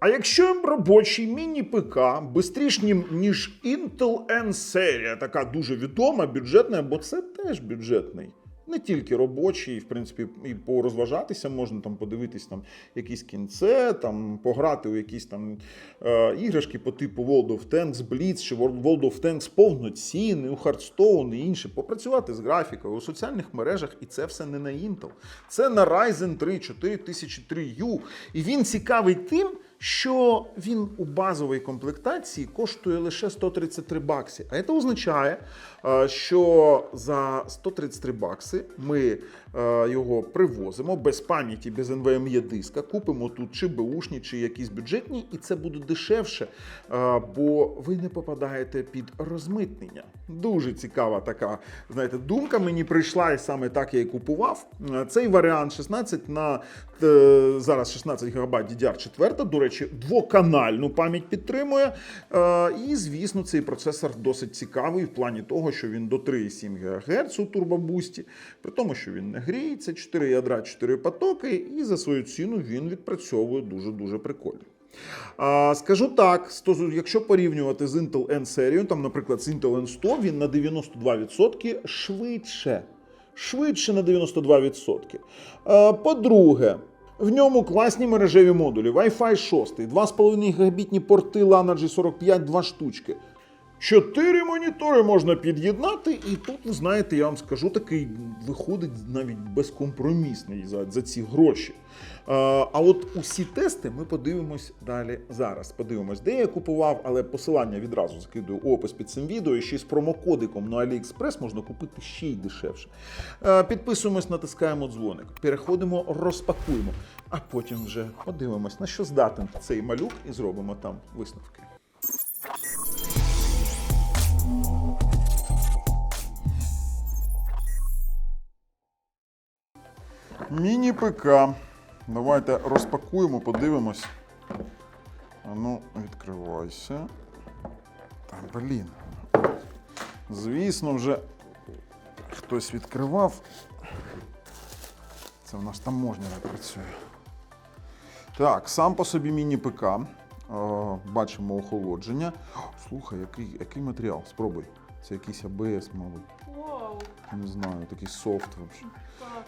А якщо робочий міні-ПК бистрішнім, ніж Intel N серія, така дуже відома, бюджетна, бо це теж бюджетний. Не тільки робочий, в принципі, і порозважатися можна там подивитись там якісь кінце, там пограти у якісь там е, іграшки по типу World of Tanks Blitz чи World of Tanks повноцінний, у Hearthstone і інше, попрацювати з графікою у соціальних мережах, і це все не на Intel. Це на Ryzen 3 4003U. І він цікавий тим, що він у базовій комплектації коштує лише 133 бакси. А це означає, що за 133 бакси ми е, його привозимо без пам'яті, без NVMe диска, купимо тут чи беушні, чи якісь бюджетні, і це буде дешевше, е, бо ви не попадаєте під розмитнення. Дуже цікава така, знаєте, думка мені прийшла, і саме так я і купував. Е, Цей варіант 16 на е, зараз 16 ГБ DDR4, до речі, двоканальну пам'ять підтримує. Е, І, звісно, цей процесор досить цікавий в плані того, що він до 3,7 ГГц у турбобусті, при тому, що він не гріється, 4 ядра, 4 потоки, і за свою ціну він відпрацьовує дуже-дуже прикольно. А, скажу так, якщо порівнювати з Intel N серією, там, наприклад, з Intel N100, він на 92% швидше. Швидше на 92%. А, по-друге, в ньому класні мережеві модулі, Wi-Fi 6, 2,5 гігабітні порти LAN G45, 2 штучки. Чотири монітори можна під'єднати, і тут, ви знаєте, я вам скажу, такий виходить навіть безкомпромісний за, за ці гроші. А, а от усі тести ми подивимось далі зараз. Подивимось, де я купував, але посилання відразу закидую опис під цим відео. І ще з промокодиком на AliExpress можна купити ще й дешевше. А, підписуємось, натискаємо дзвоник, переходимо, розпакуємо, а потім вже подивимось, на що здатен цей малюк, і зробимо там висновки. Міні-ПК. Давайте розпакуємо, подивимось. А ну, відкривайся. Та, блін. Звісно, вже хтось відкривав. Це в нас таможня не працює. Так, сам по собі міні-ПК. Е, Бачимо охолодження. Слухай, який, який матеріал? Спробуй. Це якийсь АБС, мабуть. Не знаю, такий софт взагалі.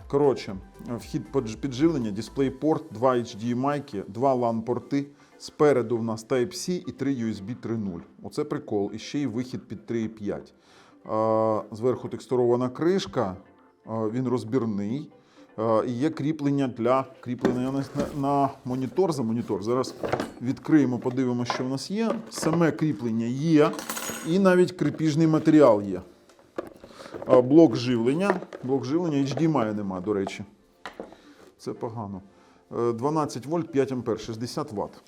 Коротше, вхід підживлення, DisplayPort, 2 HDMI, 2 LAN-порти. Спереду в нас Type-C і 3 USB 3.0. Оце прикол. І ще й вихід під 3.5. Е, Зверху текстурована кришка, він розбірний. І є кріплення для кріплення на, на, монітор за монітор. Зараз відкриємо, подивимося, що в нас є. Саме кріплення є, і навіть крепіжний матеріал є. Блок живлення. Блок живлення HDMI нема, до речі. Це погано. Е, 12 вольт, 5 ампер, 60 Вт.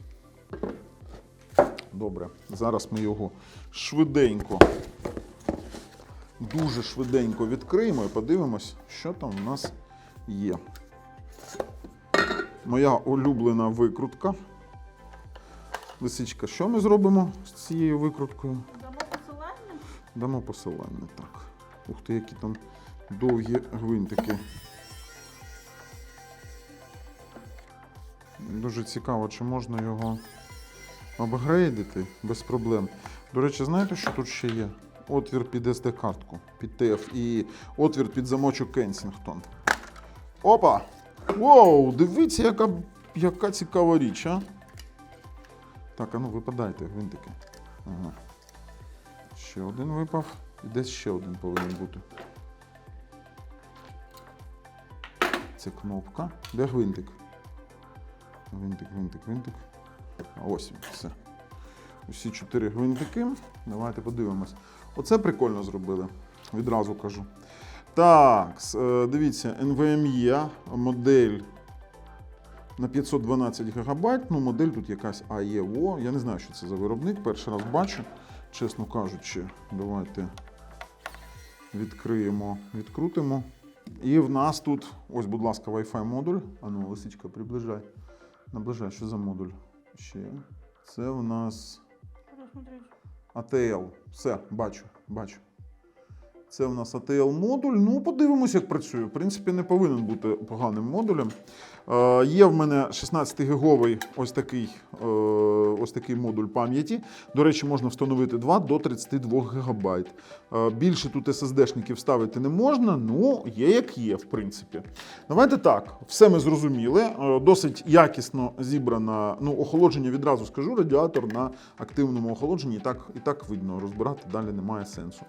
Добре. Зараз ми його швиденько, дуже швиденько відкриємо і подивимось, що там у нас є. Моя улюблена викрутка. Лисичка, що ми зробимо з цією викруткою? Дамо посилання? Дамо посилання, так. Ух ти, які там довгі гвинтики. Дуже цікаво, чи можна його апгрейдити без проблем. До речі, знаєте, що тут ще є? Отвір під SD-картку, під TF і отвір під замочок Kensington. Опа! Воу, дивіться, яка, яка цікава річ, а? Так, а ну випадайте, гвинтики. Ага. Ще один випав. І десь ще один повинен бути. Це кнопка. Де гвинтик? Гвинтик, гвинтик, гвинтик. Ось все. Усі чотири гвинтики. Давайте подивимось. Оце прикольно зробили. Відразу кажу. Так, е, дивіться, NVMe модель на 512 ГБ. Ну, модель тут якась AEO. Я не знаю, що це за виробник. Перший раз бачу. Чесно кажучи, давайте відкриємо, відкрутимо. І в нас тут, ось, будь ласка, Wi-Fi модуль. Ану, лисичка, приближай. Наближай, що за модуль? Ще. Це в нас. ATL. Все, бачу, бачу. Це у нас ATL модуль. Ну, подивимось, як працює. В принципі, не повинен бути поганим модулем. Е, є в мене 16-гіговий ось такий, е, ось такий модуль пам'яті. До речі, можна встановити 2 до 32 ГБ. Е, більше тут SSD-шників ставити не можна, ну є як є, в принципі. Давайте так, все ми зрозуміли. Е, досить якісно зібрана. Ну, охолодження відразу скажу, радіатор на активному охолодженні і так, і так видно. Розбирати далі немає сенсу.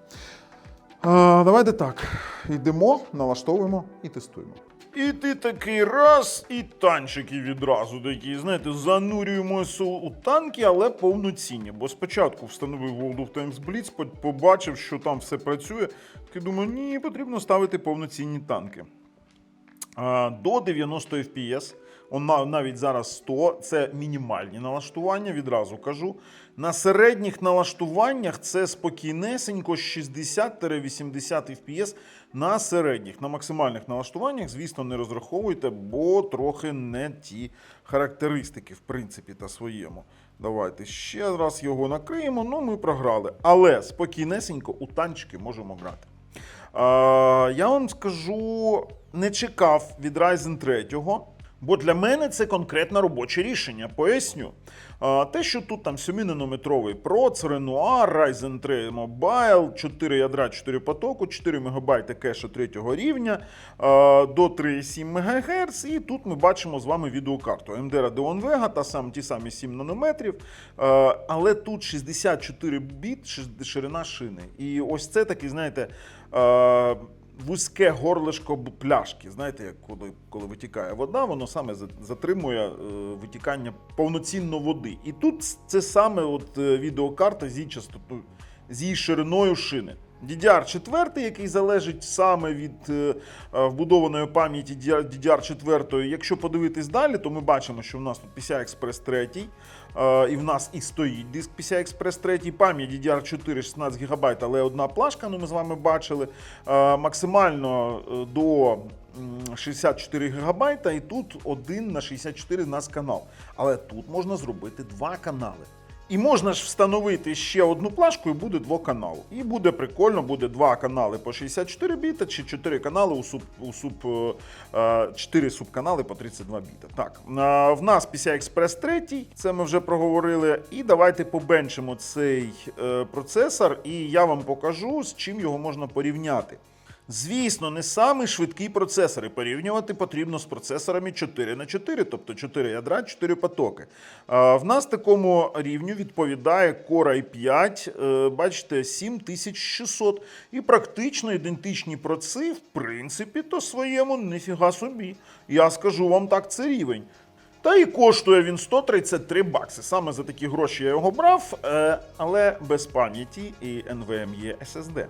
Давайте так. Йдемо, налаштовуємо і тестуємо. І ти такий раз, і танчики відразу такі, знаєте, занурюємося у танки, але повноцінні. Бо спочатку встановив World of Tanks Blitz, побачив, що там все працює. Такий думаю, ні, потрібно ставити повноцінні танки. До 90 FPS. Он навіть зараз 100, це мінімальні налаштування, відразу кажу. На середніх налаштуваннях це спокійнесенько 60-80 FPS на середніх. На максимальних налаштуваннях, звісно, не розраховуйте, бо трохи не ті характеристики, в принципі, та своєму. Давайте ще раз його накриємо. Ну, ми програли. Але спокійнесенько у танчики можемо грати. Е, я вам скажу, не чекав від Ryzen 3, бо для мене це конкретне робоче рішення. Поясню. Те, що тут там 7-нанометровий процесор, Renoir, Ryzen 3 Mobile, 4 ядра, 4 потоку, 4 МБ кешу 3 рівня до 3,7 МГц. І тут ми бачимо з вами відеокарту AMD Radeon Vega, та сам, ті самі 7 нанометрів. Але тут 64 біт ширина шини. І ось це такий, знаєте. Вузьке горлишко пляшки. Знаєте, як коли, коли витікає вода, воно саме за- затримує е, витікання повноцінно води. І тут це саме от, е, відеокарта з її частотою, з її шириною шини. DDR4, який залежить саме від е, е, вбудованої пам'яті DDR4. Якщо подивитись далі, то ми бачимо, що в нас тут PCI Express 3, е, і в нас і стоїть диск PCI Express 3, пам'ять DDR4 16 ГБ, але одна плашка, ну ми з вами бачили. Е, Максимально до 64 ГБ, і тут один на 64 в нас канал. Але тут можна зробити два канали. І можна ж встановити ще одну плашку, і буде двоканал. І буде прикольно, буде два канали по 64 біта, чи 4 канали у суб, у суб е, е, 4 субканали по 32 біта. Так, е, в нас PCI Express 3, це ми вже проговорили. І давайте побенчимо цей процесор, і я вам покажу, з чим його можна порівняти. Звісно, не самий швидкий процесор. І порівнювати потрібно з процесорами 4 на 4, тобто 4 ядра, 4 потоки. В нас такому рівню відповідає Core i5, е, бачите, 7600. І практично ідентичні проци, в принципі, то своєму ніфіга собі. Я скажу вам так, це рівень. Та і коштує він 133 бакси. Саме за такі гроші я його брав, е, але без пам'яті і NVMe SSD.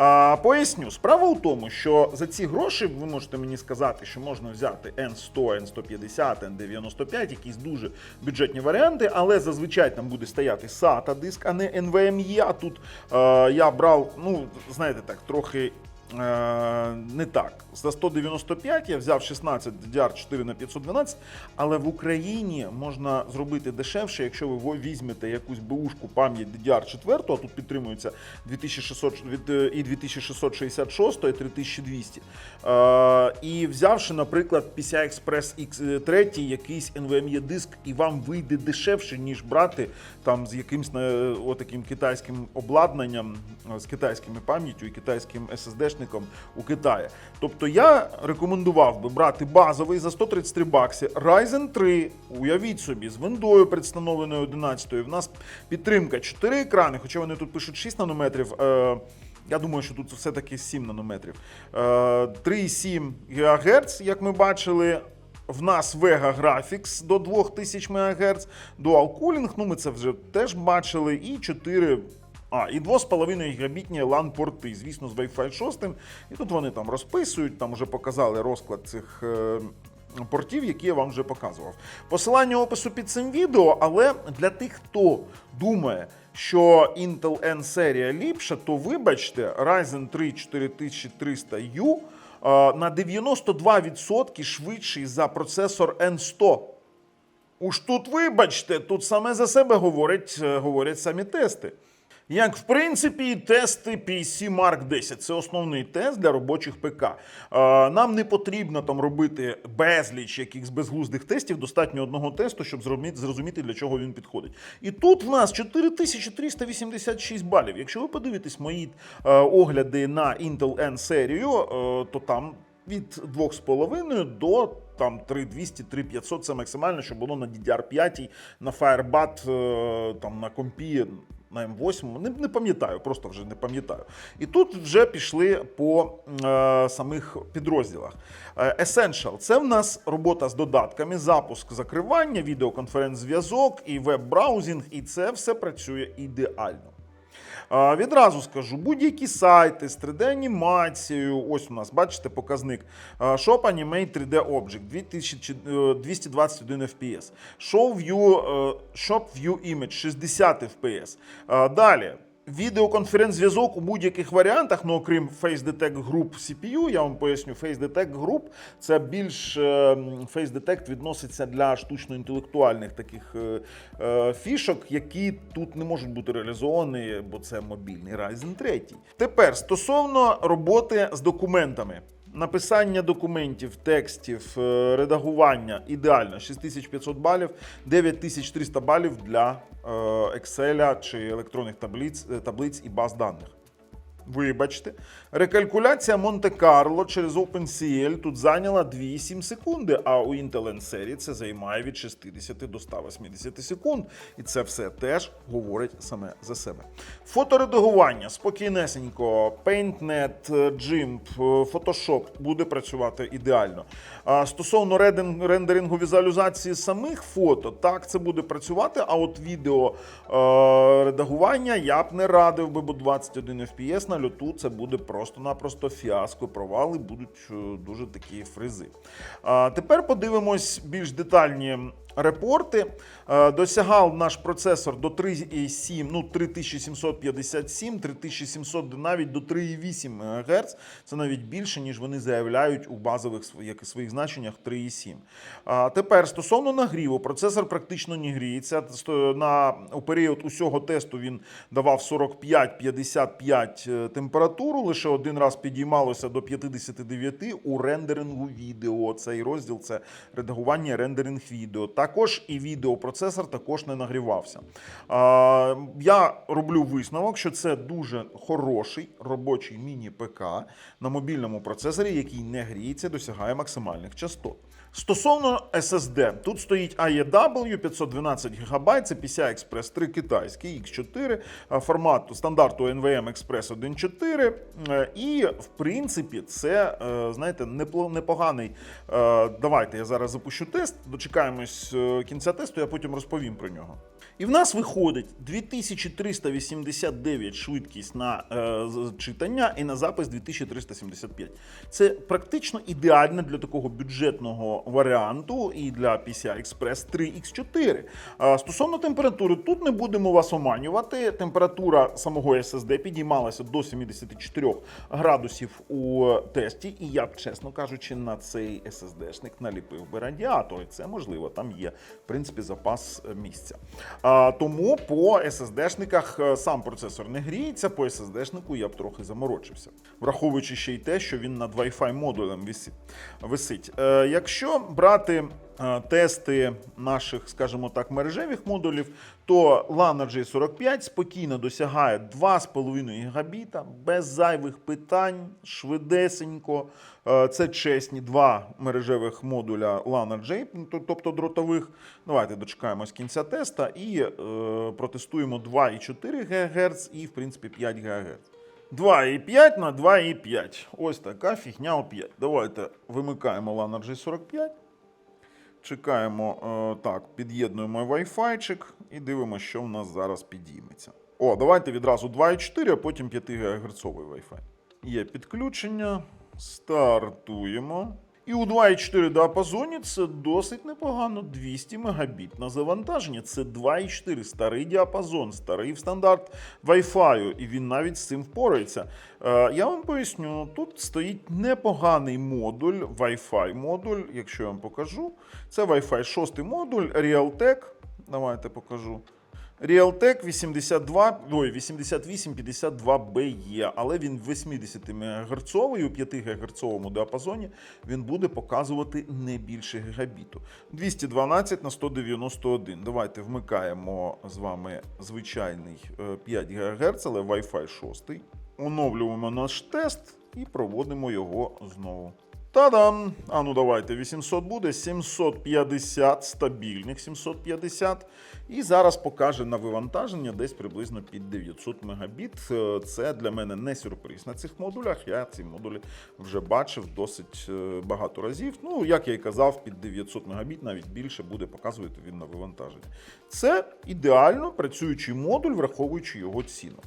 А, поясню, справа у тому, що за ці гроші ви можете мені сказати, що можна взяти N100, N150, N95, якісь дуже бюджетні варіанти, але зазвичай там буде стояти SATA диск, а не NVMe. А тут а, я брав, ну, знаєте так, трохи. Е, не так. За 195 я взяв 16 DDR4 на 512, але в Україні можна зробити дешевше, якщо ви візьмете якусь бушку пам'ять DDR4, а тут підтримується 2600 е, і 2666, і 3200. Е, і взявши, наприклад, PCI Express X3, якийсь NVMe диск, і вам вийде дешевше, ніж брати там з якимсь отаким китайським обладнанням, з китайськими пам'яттю і китайським SSD-шником у Китаї. Тобто я рекомендував би брати базовий за 133 бакси Ryzen 3, уявіть собі, з виндою представленою 11 В нас підтримка 4 екрани, хоча вони тут пишуть 6 нанометрів. Е, я думаю, що тут все-таки 7 нанометрів. Е, 3,7 ГГц, як ми бачили. В нас Vega Graphics до 2000 МГц, Dual Cooling, ну ми це вже теж бачили, і 4. А, і 2,5 гігабітні LAN порти, звісно, з Wi-Fi 6. І тут вони там розписують, там вже показали розклад цих. е, Портів, які я вам вже показував. Посилання опису під цим відео, але для тих, хто думає, що Intel N серія ліпша, то вибачте, Ryzen 3 4300U е, на 92% швидший за процесор N100. Уж тут, вибачте, тут саме за себе говорять, е, говорять самі тести. Як в принципі, тести PC Mark 10 це основний тест для робочих ПК. Е, Нам не потрібно там робити безліч якихось безглуздих тестів. Достатньо одного тесту, щоб зрозуміти, для чого він підходить. І тут в нас 4386 балів. Якщо ви подивитесь мої е, огляди на Intel N серію, е, то там від 2,5 до там 3200, 3500 це максимально, що було на DDR5, на Firebat, там на компі. На М8, не, не пам'ятаю, просто вже не пам'ятаю. І тут вже пішли по е, самих підрозділах. Е, Essential це в нас робота з додатками, запуск закривання, відеоконференц-зв'язок і веб-браузінг, і це все працює ідеально. Відразу скажу, будь-які сайти з 3D-анімацією, ось у нас, бачите, показник. Shop Animate 3D Object 2000, е, 221 FPS. Show View, е, Shop View Image 60 FPS. Далі. Відеоконференц-зв'язок у будь-яких варіантах, ну окрім Face Detect Group CPU, я вам поясню, Face Detect Group це більш е, Face Detect відноситься для штучно-інтелектуальних таких е, е, фішок, які тут не можуть бути реалізовані, бо це мобільний Ryzen 3. Тепер стосовно роботи з документами. Написання документів, текстів, е, редагування ідеально 6500 балів, 9300 балів для е, Excel чи електронних таблиць, е, таблиць і баз даних. Вибачте, рекалькуляція Монте-Карло через OpenCL тут зайняла 2,7 секунди, а у Intel N серії це займає від 60 до 180 секунд. І це все теж говорить саме за себе. Фоторедагування спокійнесенько, PaintNet, GIMP, Photoshop буде працювати ідеально. Стосовно рендерингу візуалізації самих фото, так це буде працювати. А от відео е, редагування я б не радив би, бо 21 FPS на льоту це буде просто-напросто фіаско. Провали будуть е, дуже такі фризи. А тепер подивимось більш детальні. Репорти Е, досягав наш процесор до 3,7, ну 3757, 3700, навіть до 3,8 МГц. Це навіть більше, ніж вони заявляють у базових своїх, своїх значеннях 3,7. А тепер стосовно нагріву, процесор практично не гріється. На у період усього тесту він давав 45-55 е, температуру. Лише один раз підіймалося до 59 у рендерингу відео. Цей розділ це редагування рендеринг відео. Також і відеопроцесор також не нагрівався. Я роблю висновок, що це дуже хороший робочий міні-ПК на мобільному процесорі, який не гріється, досягає максимальних частот. Стосовно SSD, тут стоїть AEW 512 ГБ, це PCI Express 3 китайський, X4, а, формату стандарту NVM Express 1.4. е, І, в принципі, це, е, знаєте, непоганий. е, Давайте я зараз запущу тест, дочекаємось е, кінця тесту, я потім розповім про нього. І в нас виходить 2389 швидкість на е, читання і на запис 2375. Це практично ідеально для такого бюджетного варіанту і для PCI Express 3X4. Е, стосовно температури, тут не будемо вас оманювати. Температура самого SSD підіймалася до 74 градусів у тесті, і я б, чесно кажучи, на цей SSD-шник наліпив би радіатор. Це можливо, там є в принципі запас е, місця. Тому по SSD-шниках е, сам процесор не гріється, по SSD-шнику я б трохи заморочився, враховуючи ще й те, що він над Wi-Fi модулем висить. висить. Якщо брати е, тести наших, скажімо так, мережевих модулів, то LAN J45 спокійно досягає 2,5 гігабіта без зайвих питань, швидесенько. Е, Це чесні два мережевих модуля LAN J, тобто дротових. Давайте дочекаємось кінця теста і е, протестуємо 2,4 ГГц і, в принципі, 5 ГГц. 2,5 на 2,5. Ось така фігня оп'ять. Давайте вимикаємо Lanergy J45. Чекаємо, е, так, під'єднуємо Wi-Fi і дивимося, що в нас зараз підійметься. О, давайте відразу 2,4, а потім 5 ГГц Wi-Fi. Є підключення. Стартуємо. І у 2,4 діапазоні це досить непогано. 200 мегабіт на завантаження. Це 2,4 старий діапазон, старий в стандарт Wi-Fi, і він навіть з цим впорається. Е, я вам поясню, тут стоїть непоганий модуль, Wi-Fi модуль, якщо я вам покажу. Це Wi-Fi 6 модуль, Realtek. Давайте покажу. Realtek 82, ой, 8852BE, але він 80 МГц у 5 ГГц діапазоні він буде показувати не більше гігабіту. 212 на 191. Давайте вмикаємо з вами звичайний е, 5 ГГц, але Wi-Fi 6. Оновлюємо наш тест і проводимо його знову. Та-дам! А ну давайте, 800 буде, 750 стабільних 750. І зараз покаже на вивантаження десь приблизно під 900 мегабіт. Е, Це для мене не сюрприз на цих модулях. Я ці модулі вже бачив досить е, багато разів. Ну, як я і казав, під 900 мегабіт, навіть більше буде показувати він на вивантаженні. Це ідеально працюючий модуль, враховуючи його ціну.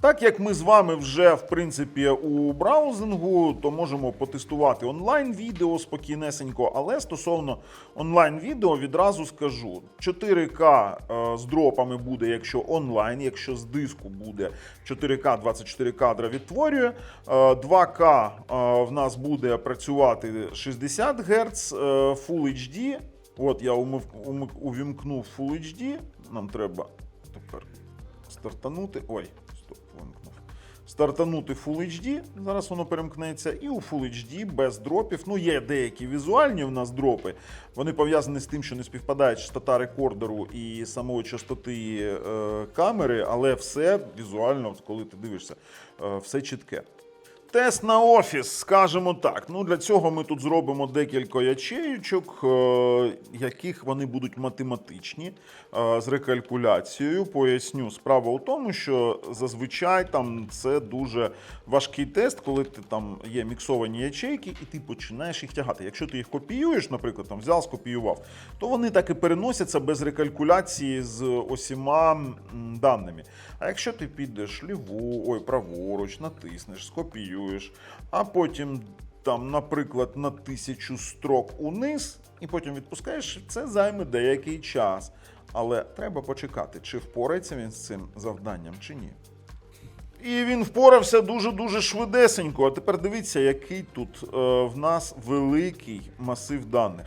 Так як ми з вами вже в принципі у браузингу, то можемо потестувати онлайн-відео спокійнесенько, але стосовно онлайн-відео відразу скажу: 4К е, з дропами буде, якщо онлайн, якщо з диску буде 4К 24 кадра відтворює. е, 2К е, в нас буде працювати 60 Гц, е, Full HD. От я увімкнув Full HD. Нам треба тепер стартанути. Ой. Стартанути Full HD, зараз воно перемкнеться, і у Full HD без дропів. Ну, є деякі візуальні в нас дропи. Вони пов'язані з тим, що не співпадають частота рекордеру і самої частоти е, камери, але все візуально, коли ти дивишся, е, все чітке. Тест на офіс, скажімо так. Ну для цього ми тут зробимо декілька ячеючок, е, яких вони будуть математичні е, з рекалькуляцією. Поясню, справа у тому, що зазвичай там це дуже важкий тест, коли ти там є міксовані ячейки, і ти починаєш їх тягати. Якщо ти їх копіюєш, наприклад, там взяв, скопіював, то вони так і переносяться без рекалькуляції з усіма даними. А якщо ти підеш ліву, ой, праворуч, натиснеш, скопіюєш, а потім там, наприклад, на тисячу строк униз, і потім відпускаєш, це займе деякий час. Але треба почекати, чи впорається він з цим завданням, чи ні. І він впорався дуже-дуже швидесенько. А тепер дивіться, який тут е, в нас великий масив даних.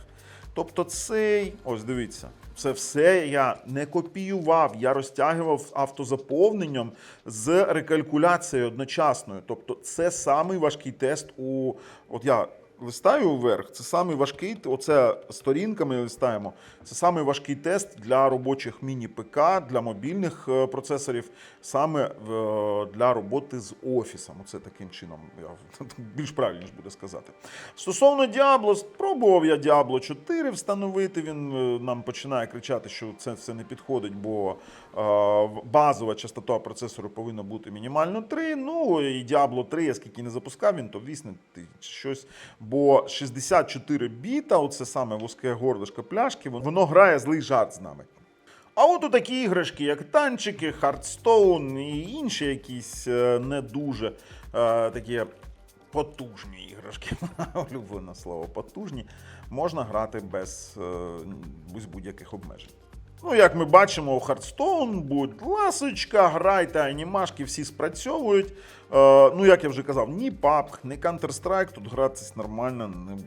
Тобто цей, ось дивіться, це все я не копіював, я розтягував автозаповненням з рекалькуляцією одночасною. Тобто, це самий важкий тест у. От я листаю вверх, це самий важкий, оце сторінками листаємо. Це самий важкий тест для робочих міні-ПК, для мобільних е, процесорів, саме е, для роботи з офісом. Оце таким чином я більш правильніше буде сказати. Стосовно Diablo, спробував я Diablo 4 встановити. Він е, нам починає кричати, що це все не підходить, бо базова частота процесору повинна бути мінімально 3. Ну і Diablo 3, я скільки не запускав, він то вісне щось. Бо 64 біта, оце саме вузьке горлишко пляшки, воно грає злий жарт з нами. А от у такі іграшки, як танчики, Hearthstone і інші якісь е, не дуже е, такі потужні іграшки, улюблене слово потужні, можна грати без, е, без будь-яких обмежень. Ну, як ми бачимо, у Хардстоун, будь ласочка, грайте, анімашки всі спрацьовують. Е, ну, як я вже казав, ні PUBG, ні Counter-Strike тут гратись нормально не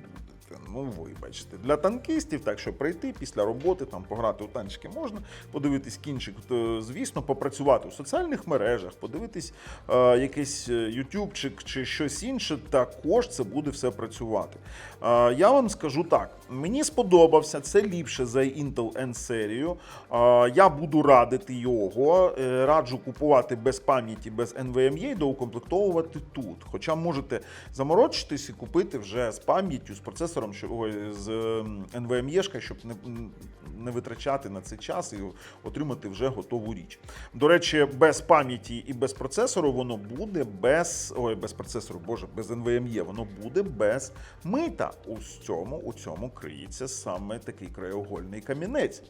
будете. Ну, вибачте. Для танкістів, так що прийти після роботи, там пограти у танчики можна, подивитись кінчик, звісно, попрацювати у соціальних мережах, подивитись е, якийсь е, ютубчик чи щось інше, також це буде все працювати. Е, я вам скажу так: мені сподобався, це ліпше за Intel N серію. Е, я буду радити його. Е, раджу купувати без пам'яті, без NVMe, доукомплектовувати тут. Хоча можете заморочитись і купити вже з пам'яттю, з процесором, що ой, з ем, NVMe, щоб не, не витрачати на це час і отримати вже готову річ. До речі, без пам'яті і без процесору воно буде без ой, без процесору, боже, без NVMe, воно буде без мита. У цьому у цьому криється саме такий краєугольний камінець.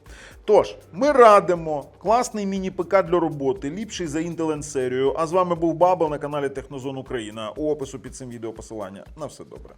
Тож, ми радимо класний міні-ПК для роботи, ліпший за N серію. А з вами був Бабл на каналі Технозон Україна. У опису під цим відео посилання. На все добре.